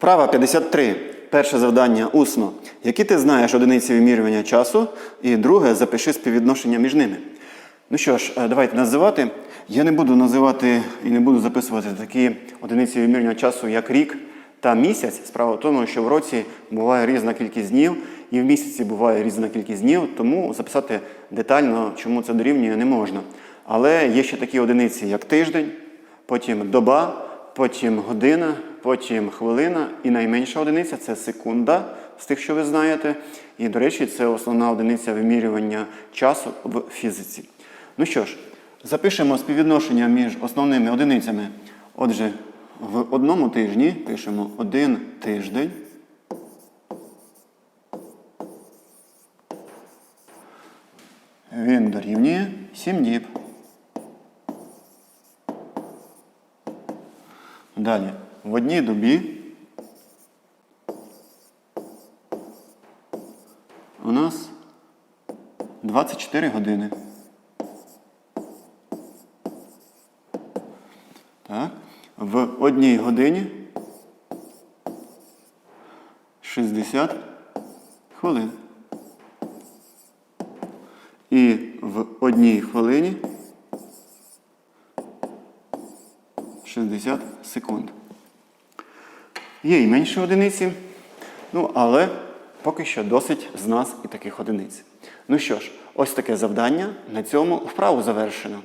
Вправа 53. Перше завдання усно. Які ти знаєш одиниці вимірювання часу? І друге, запиши співвідношення між ними. Ну що ж, е, давайте називати. Я не буду називати і не буду записувати такі одиниці вимірювання часу, як рік та місяць. Справа в тому, що в році буває різна кількість днів, і в місяці буває різна кількість днів, тому записати детально, чому це дорівнює, не можна. Але є ще такі одиниці, як тиждень, потім доба, потім година, потім хвилина і найменша одиниця це секунда з тих, що ви знаєте. І, до речі, це основна одиниця вимірювання часу в фізиці. Ну що ж, запишемо співвідношення між основними одиницями. Отже, в одному тижні пишемо один тиждень. Він дорівнює 7 діб. Далі. В одній добі у нас 24 години. Так. В одній годині 60 хвилин. І в одній хвилині 60 секунд. Є і менші одиниці, ну але поки що досить з нас і таких одиниць. Ну що ж, ось таке завдання. На цьому вправу завершено.